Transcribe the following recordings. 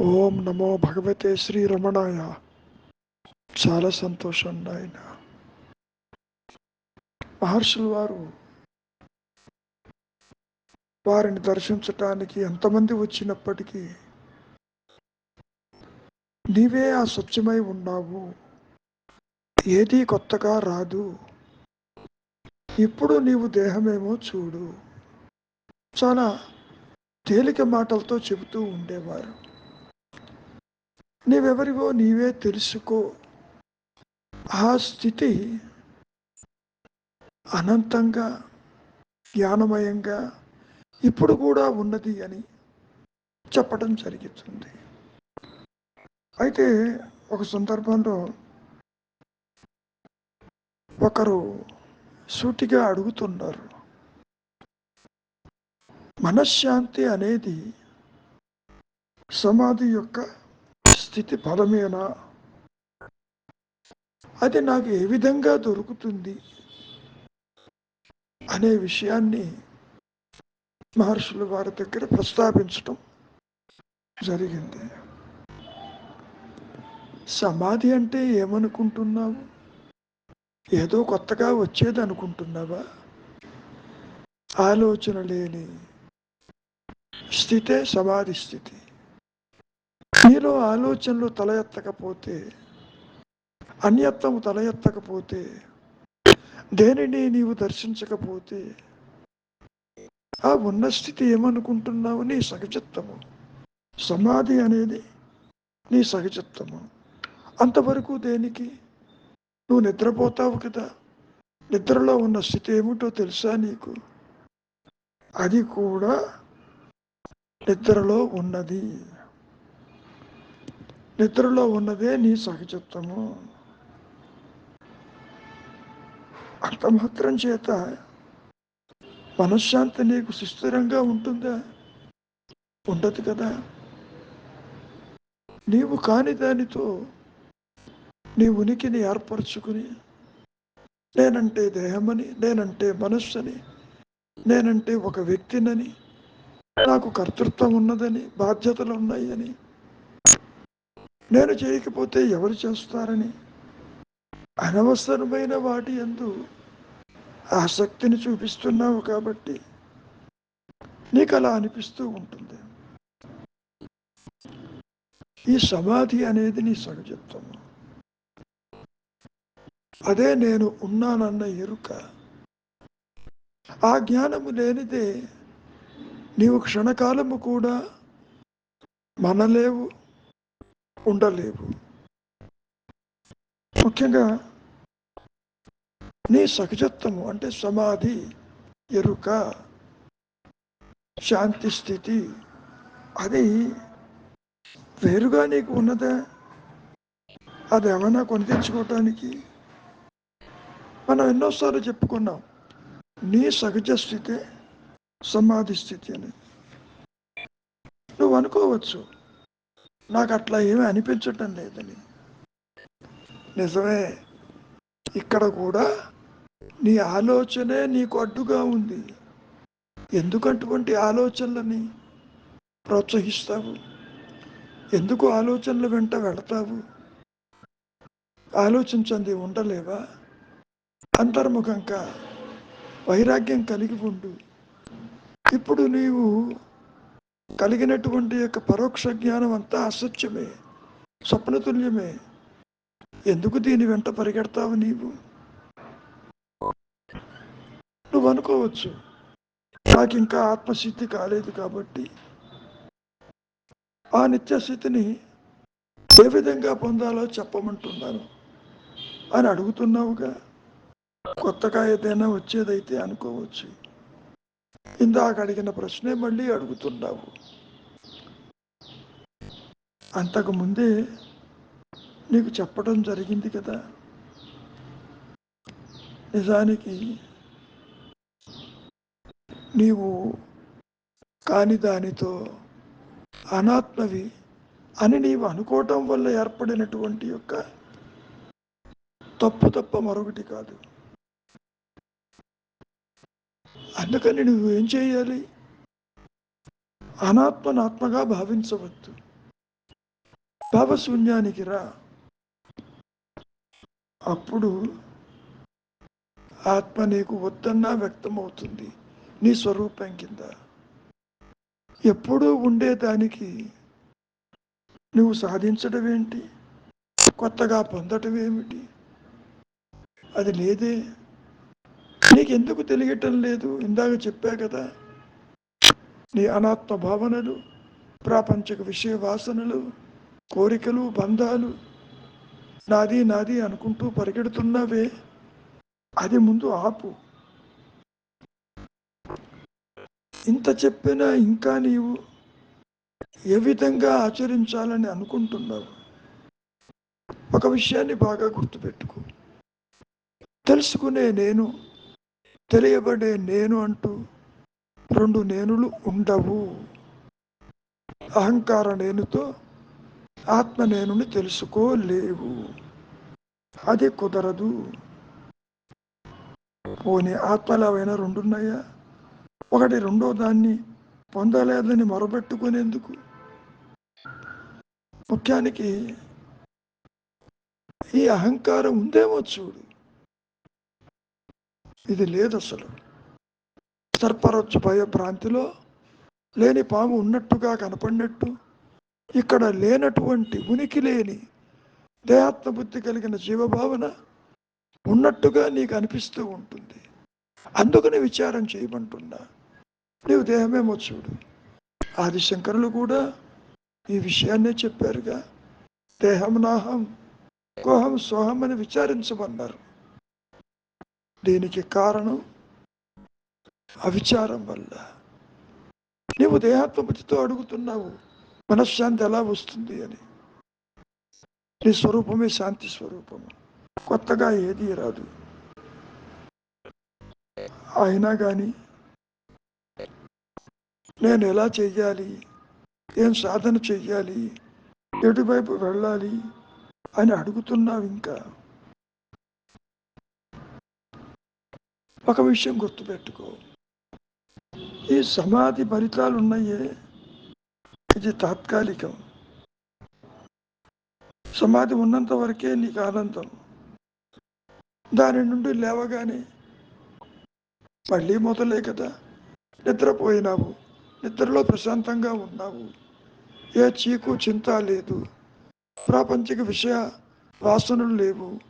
ఓం నమో భగవతే శ్రీ రమణాయ. చాలా సంతోషం నాయన. మహర్షులు వారు వారిని దర్శించటానికి ఎంతమంది వచ్చినప్పటికీ నీవే ఆ స్వచ్ఛమై ఉన్నావు. ఏదీ కొత్తగా రాదు. ఇప్పుడు నీవు దేహమేమో చూడు. చాలా తేలిక మాటలతో చెబుతూ ఉండేవారు. నీవెవరివో నీవే తెలుసుకో. ఆ స్థితి అనంతంగా జ్ఞానమయంగా ఇప్పుడు కూడా ఉన్నది అని చెప్పడం జరుగుతుంది అయితే ఒక సందర్భంలో ఒకరు సూటిగా అడుగుతున్నారు. మనశ్శాంతి అనేది సమాధి యొక్క స్థితి ఫలమేనా అది నాకు ఏ విధంగా దొరుకుతుంది? అనే విషయాన్ని మహర్షులు వారి దగ్గర ప్రస్తావించటం జరిగింది. సమాధి అంటే ఏమనుకుంటున్నావు? ఏదో కొత్తగా వచ్చేది అనుకుంటున్నావా ఆలోచన లేని స్థితే సమాధి స్థితి. నీలో ఆలోచనలు తల ఎత్తకపోతే అన్యత్వము తల ఎత్తకపోతే దేనిని నీవు దర్శించకపోతే ఆ ఉన్న స్థితి ఏమనుకుంటున్నావు? నీ సహజత్వము. సమాధి అనేది నీ సహజత్వము. అంతవరకు దేనికి? నువ్వు నిద్రపోతావు కదా. నిద్రలో ఉన్న స్థితి ఏమిటో తెలుసా నీకు? అది కూడా నిద్రలో ఉన్నది. నిద్రలో ఉన్నదే నీ సహజత్వము. అంత మాత్రం చేత మనశ్శాంతి నీకు సుస్థిరంగా ఉంటుందా? ఉండదు కదా. నీవు కాని దానితో నీ ఉనికిని ఏర్పరచుకుని నేనంటే దేహమని నేనంటే మనస్సుని నేనంటే ఒక వ్యక్తినని నాకు కర్తృత్వం ఉన్నదని బాధ్యతలు ఉన్నాయని నేను చేయకపోతే ఎవరు చేస్తారని? అనవసరమైన వాటి ఎందు ఆసక్తిని చూపిస్తున్నావు కాబట్టి నీకు అలా అనిపిస్తూ ఉంటుంది. ఈ సమాధి అనేది నీ సహజత్వము. అదే నేను ఉన్నానన్న ఎరుక. ఆ జ్ఞానము లేనిదే నీవు క్షణకాలము కూడా మనలేవు. ఉండలేవు. ముఖ్యంగా నీ సహజత్వము అంటే సమాధి ఎరుక శాంతి స్థితి అది వేరుగా నీకు ఉన్నదా? అది ఏమైనా కొని తెచ్చుకోవటానికి? మనం ఎన్నోసార్లు చెప్పుకున్నాం నీ సహజ స్థితే సమాధి స్థితి అని. నువ్వు అనుకోవచ్చు నాకు అట్లా ఏమీ అనిపించటం లేదని నిజమే ఇక్కడ కూడా నీ ఆలోచనే నీకు అడ్డుగా ఉంది. ఎందుకు అటువంటి ఆలోచనలని ప్రోత్సహిస్తావు? ఎందుకు ఆలోచనల వెంట వెళతావు? ఆలోచించండి ఉండలేవా? అంతర్ముఖంగా వైరాగ్యం కలిగి ఉండు. ఇప్పుడు నీవు కలిగినటువంటి యొక్క పరోక్ష జ్ఞానం అంతా అసత్యమే స్వప్నతుల్యమే. ఎందుకు దీని వెంట పరిగెడతావు నీవు? నువ్వు అనుకోవచ్చు నాకు ఇంకా ఆత్మసిద్ధి కాలేదు కాబట్టి. ఆ నిత్యస్థితిని ఏ విధంగా పొందాలో చెప్పమంటున్నాను అని అడుగుతున్నావుగా? కొత్తగా ఏదైనా వచ్చేదైతే అనుకోవచ్చు. ఇందాక అడిగిన ప్రశ్నే మళ్ళీ అడుగుతున్నావు. అంతకు ముందే నీకు చెప్పడం జరిగింది కదా. నిజానికి నీవు కాని దానితో అనాత్మవి అని నీవు అనుకోవటం వల్ల ఏర్పడినటువంటి యొక్క తప్పు తప్ప మరొకటి కాదు. అందుకని నువ్వు ఏం చేయాలి? అనాత్మనాత్మగా భావించవద్దు. భావశూన్యానికి రా. అప్పుడు ఆత్మ నీకు వద్దన్నా వ్యక్తమవుతుంది. నీ స్వరూపం కింద. ఎప్పుడూ ఉండేదానికి నువ్వు సాధించడం ఏంటి కొత్తగా పొందటం ఏమిటి అది లేదే. నీకు ఎందుకు తెలియటం లేదు? ఇందాక చెప్పా కదా నీ అనాత్మ భావనలు ప్రాపంచిక విషయ వాసనలు కోరికలు బంధాలు నాది నాది అనుకుంటూ పరిగెడుతున్నావే. అది ముందు ఆపు. ఇంత చెప్పినా ఇంకా నీవు ఏ విధంగా ఆచరించాలని అనుకుంటున్నావు? ఒక విషయాన్ని బాగా గుర్తుపెట్టుకో. తెలుసుకునే నేను తెలియబడే నేను అంటూ రెండు నేనులు ఉండవు. అహంకార నేనుతో ఆత్మ నేనుని తెలుసుకోలేవు. అది కుదరదు. పోనీ ఆత్మలవైనా రెండున్నాయా? ఒకటి రెండో దాన్ని పొందలేదని మొరబెట్టుకునేందుకు ముఖ్యానికి ఈ అహంకారం ఉందేమో చూడు. ఇది లేదు అసలు. సర్పరొచ్చు భయభ్రాంతిలో లేని పాము ఉన్నట్టుగా కనపడినట్టు ఇక్కడ లేనటువంటి ఉనికి లేని దేహాత్మబుద్ధి కలిగిన జీవభావన ఉన్నట్టుగా నీకు అనిపిస్తూ ఉంటుంది. అందుకని విచారం చేయమంటున్నా. నీవు దేహమేమో చూడు ఆదిశంకరులు కూడా ఈ విషయాన్నే చెప్పారుగా. దేహం నాహం కోహం సోహం అని విచారించమన్నారు. దీనికి కారణం? అవిచారం వల్ల. నీవు దేహాత్మబుద్ధితో అడుగుతున్నావు మనశ్శాంతి ఎలా వస్తుంది అని. నీ స్వరూపమే శాంతి స్వరూపము. కొత్తగా ఏది రాదు. అయినా కానీ నేను ఎలా చెయ్యాలి? ఏం సాధన చెయ్యాలి? ఎటువైపు వెళ్ళాలి? అని అడుగుతున్నావు ఇంకా. ఒక విషయం గుర్తుపెట్టుకో. ఈ సమాధి ఫలితాలు ఉన్నాయే ఇది తాత్కాలికం. సమాధి ఉన్నంత వరకే నీకు ఆనందం. దాని నుండి లేవగానే మళ్ళీ మొదలే కదా. నిద్రపోయినావు. నిద్రలో ప్రశాంతంగా ఉన్నావు. ఏ చీకు చింత లేదు. ప్రాపంచిక విషయ వాసనలు లేవు.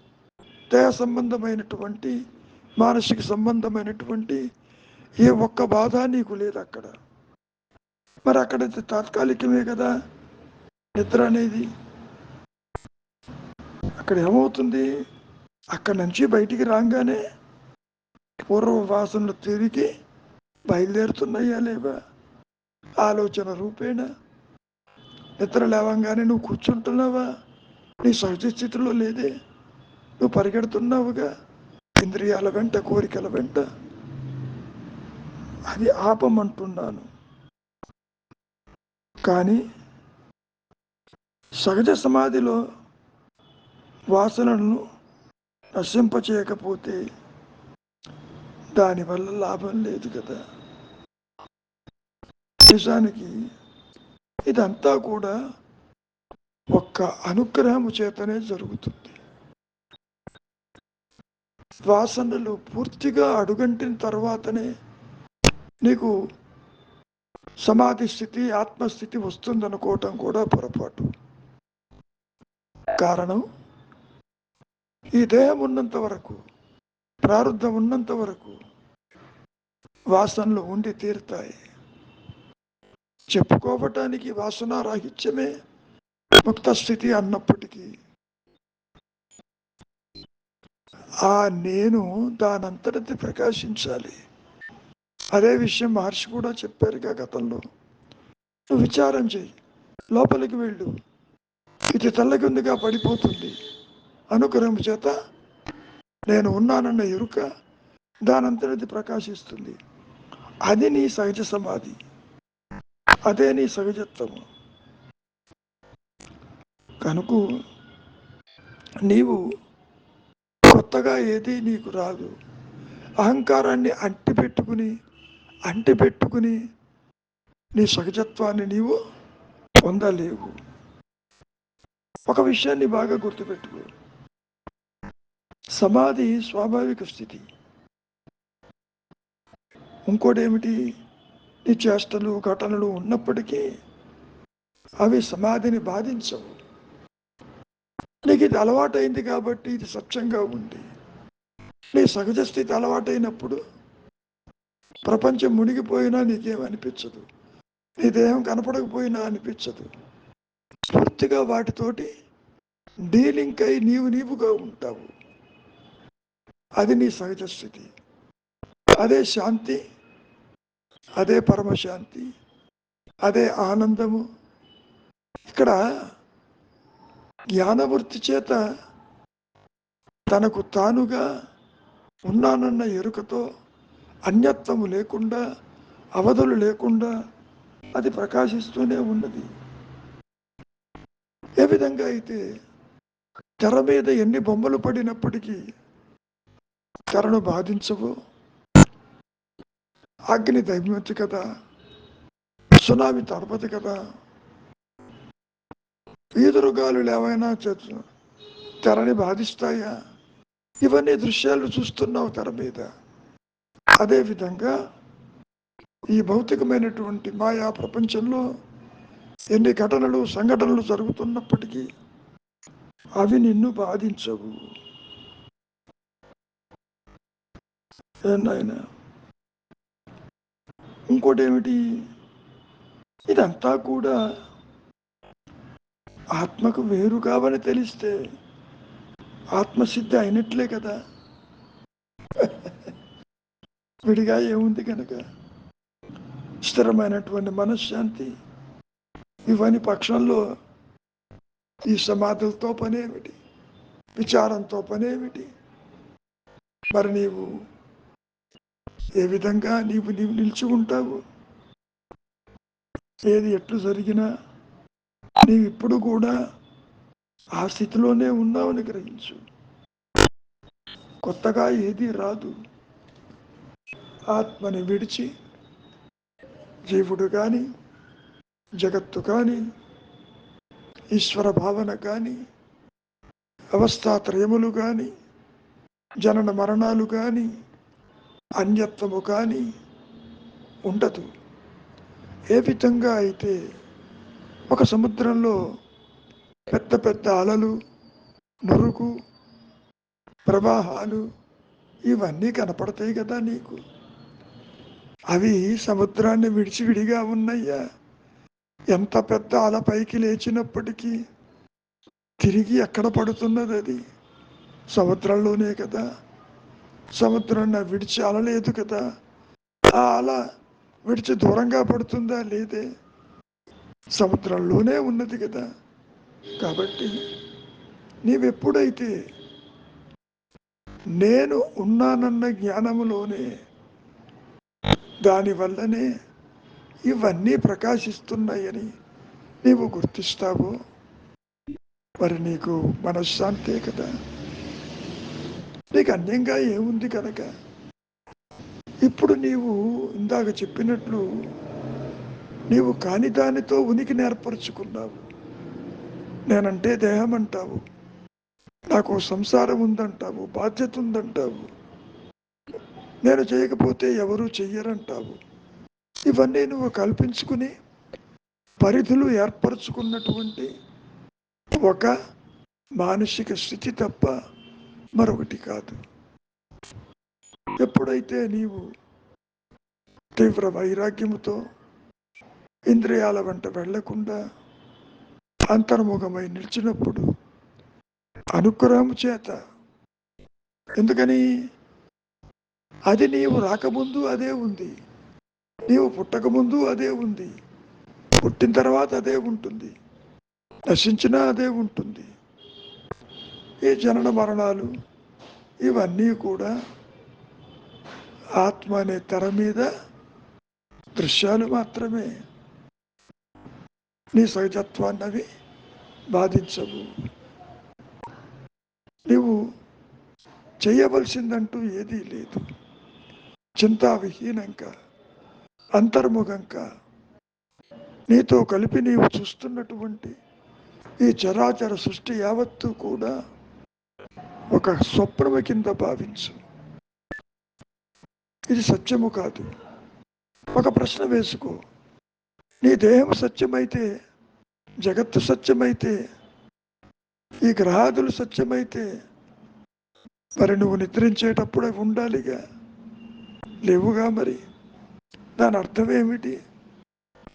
దేహ సంబంధమైనటువంటి మానసిక సంబంధమైనటువంటి ఏ ఒక్క బాధ నీకు లేదు అక్కడ. మరి అక్కడ తాత్కాలికమే కదా నిద్ర అనేది. అక్కడ ఏమవుతుంది? అక్కడి నుంచి బయటికి రాగానే పూర్వ వాసనలు తిరిగి బయలుదేరుతున్నాయా లేవా? ఆలోచన రూపేణ. నిద్ర లేవంగానే నువ్వు కూర్చుంటున్నావా? నీ సహజ స్థితిలో లేదే. నువ్వు పరిగెడుతున్నావుగా. ఇంద్రియాల వెంట కోరికల వెంట అది ఆపమంటున్నాను. కానీ సహజ సమాధిలో వాసనలను నశింపచేయకపోతే దానివల్ల లాభం లేదు కదా. నిజానికి ఇదంతా కూడా ఒక్క అనుగ్రహము చేతనే జరుగుతుంది. వాసనలు పూర్తిగా అడుగంటిన తర్వాతనే నీకు సమాధి స్థితి ఆత్మస్థితి వస్తుందనుకోవటం కూడా పొరపాటు. కారణం? ఈ దేహం ఉన్నంత వరకు ప్రారంధం ఉన్నంత వరకు వాసనలు ఉండి తీరుతాయి. చెప్పుకోవటానికి వాసనారాహిత్యమే ముక్త స్థితి అన్నప్పటికీ ఆ నేను దానంతటి ప్రకాశించాలి. అదే విషయం మహర్షి కూడా చెప్పారుగా గతంలో. నువ్వు విచారం చేయి లోపలికి వెళ్ళు. ఇది తెల్లగుందిగా పడిపోతుంది. అనుగ్రహం చేత నేను ఉన్నానన్న ఎరుక దానంతటిది ప్రకాశిస్తుంది. అది నీ సహజ సమాధి. అదే నీ సహజత్వము కనుక నీవు కొత్తగా ఏది నీకు రాదు. అహంకారాన్ని అంటి పెట్టుకుని అంటి పెట్టుకుని నీ సహజత్వాన్ని నీవు పొందలేవు. ఒక విషయాన్ని బాగా గుర్తుపెట్టుకో. సమాధి స్వాభావిక స్థితి. ఇంకోటి ఏమిటి నీ చేష్టలు ఘటనలు ఉన్నప్పటికీ అవి సమాధిని బాధించవు. నీకు ఇది అలవాటైంది కాబట్టి ఇది స్వచ్ఛంగా ఉంది. నీ సహజ స్థితి అలవాటైనప్పుడు ప్రపంచం మునిగిపోయినా నీకేం అనిపించదు. నీ దేహం కనపడకపోయినా అనిపించదు. పూర్తిగా వాటితోటి డీలింక్ అయి నీవు నీవుగా ఉంటావు. అది నీ సహజ స్థితి. అదే శాంతి అదే పరమశాంతి అదే ఆనందము. ఇక్కడ జ్ఞానవృత్తి చేత తనకు తానుగా ఉన్నానన్న ఎరుకతో అన్యత్వము లేకుండా అవధులు లేకుండా అది ప్రకాశిస్తూనే ఉన్నది. ఏ విధంగా అయితే తెర మీద ఎన్ని బొమ్మలు పడినప్పటికీ తెరను బాధించవు. అగ్ని దైవతి కదా సునామి తడపదు కదా. ఈదురుగాలు ఏమైనా చే- తెరని బాధిస్తాయా? ఇవన్నీ దృశ్యాలు చూస్తున్నావు తెర మీద. అదేవిధంగా ఈ భౌతికమైనటువంటి మాయా ప్రపంచంలో ఎన్ని ఘటనలు సంఘటనలు జరుగుతున్నప్పటికీ అవి నిన్ను బాధించవు. నాయనా? ఇంకోటి ఏమిటి ఇదంతా కూడా ఆత్మకు వేరు కావని తెలిస్తే ఆత్మసిద్ధి అయినట్లే కదా. విడిగా ఏముంది కనుక స్థిరమైనటువంటి మనశ్శాంతి ఇవన్నీ పక్షంలో ఈ సమాధులతో పనేమిటి? విచారంతో పనేమిటి? మరి నీవు ఏ విధంగా నీవు నీవు నిలిచి ఉంటావు ఏది ఎట్లు జరిగినా నీవు ఇప్పుడు కూడా ఆ స్థితిలోనే ఉన్నావని గ్రహించు. కొత్తగా ఏది రాదు. ఆత్మని విడిచి జీవుడు కానీ జగత్తు కానీ ఈశ్వర భావన కానీ అవస్థాత్రయములు కానీ జనన మరణాలు కానీ అన్యత్వము కానీ ఉండదు. ఏ విధంగా అయితే ఒక సముద్రంలో పెద్ద పెద్ద అలలు నురుకు ప్రవాహాలు ఇవన్నీ కనపడతాయి కదా నీకు? అవి సముద్రాన్ని విడిచి విడిగా ఉన్నాయ్యా. ఎంత పెద్ద అల పైకి లేచినప్పటికీ తిరిగి ఎక్కడ పడుతున్నది అది సముద్రంలోనే కదా. సముద్రాన్ని విడిచి అలలేదు కదా. ఆ అల విడిచి దూరంగా పడుతుందా? లేదే. సముద్రంలోనే ఉన్నది కదా. కాబట్టి నీవెప్పుడైతే నేను ఉన్నానన్న జ్ఞానములోనే దానివల్లనే ఇవన్నీ ప్రకాశిస్తున్నాయని నీవు గుర్తిస్తావు? మరి నీకు మనశ్శాంతే కదా. నీకు అన్యంగా ఏముంది కనుక? ఇప్పుడు నీవు ఇందాక చెప్పినట్లు నీవు కాని దానితో ఉనికిని ఏర్పరచుకున్నావు నేనంటే దేహం అంటావు నాకు సంసారం ఉందంటావు బాధ్యత ఉందంటావు. నేను చేయకపోతే ఎవరు చెయ్యరంటావు. ఇవన్నీ నువ్వు కల్పించుకుని పరిధులు ఏర్పరచుకున్నటువంటి ఒక మానసిక స్థితి తప్ప మరొకటి కాదు. ఎప్పుడైతే నీవు తీవ్ర వైరాగ్యముతో ఇంద్రియాల వెంట వెళ్ళకుండా అంతర్ముఖమై నిలిచినప్పుడు అనుగ్రహం చేత. ఎందుకని? అది నీవు రాకముందు అదే ఉంది. నీవు పుట్టకముందు అదే ఉంది. పుట్టిన తర్వాత అదే ఉంటుంది. నశించినా అదే ఉంటుంది. ఈ జనన మరణాలు ఇవన్నీ కూడా ఆత్మ అనే తెర మీద దృశ్యాలు మాత్రమే. నీ సహజత్వాన్ని అవి బాధించవు. నీవు చేయవలసిందంటూ ఏదీ లేదు. చింతావిహీనంగా అంతర్ముఖంగా నీతో కలిపి నీవు చూస్తున్నటువంటి ఈ చరాచర సృష్టి యావత్తు కూడా ఒక స్వప్నము కింద భావించు. ఇది సత్యము కాదు. ఒక ప్రశ్న వేసుకో. నీ దేహం సత్యమైతే జగత్తు సత్యమైతే ఈ గ్రహాదులు సత్యమైతే మరి నువ్వు నిద్రించేటప్పుడు ఉండాలిగా. లేవుగా మరి? దాని అర్థం ఏమిటి?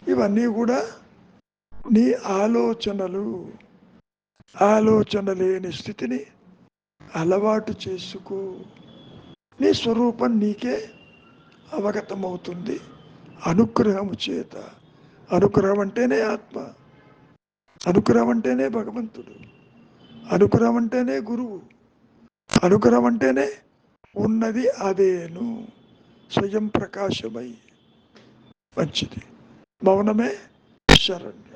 ఇవన్నీ కూడా నీ ఆలోచనలు. ఆలోచన లేని స్థితిని అలవాటు చేసుకో. నీ స్వరూపం నీకే అవగతమవుతుంది. అనుగ్రహము చేత. అనుగ్రహం అంటేనే ఆత్మ అనుగ్రహం అంటేనే భగవంతుడు అనుగ్రహం అంటేనే గురువు అనుగ్రహం అంటేనే ఉన్నది అదేను స్వయం ప్రకాశమై మంచిది. మౌనమే శరణ్యం.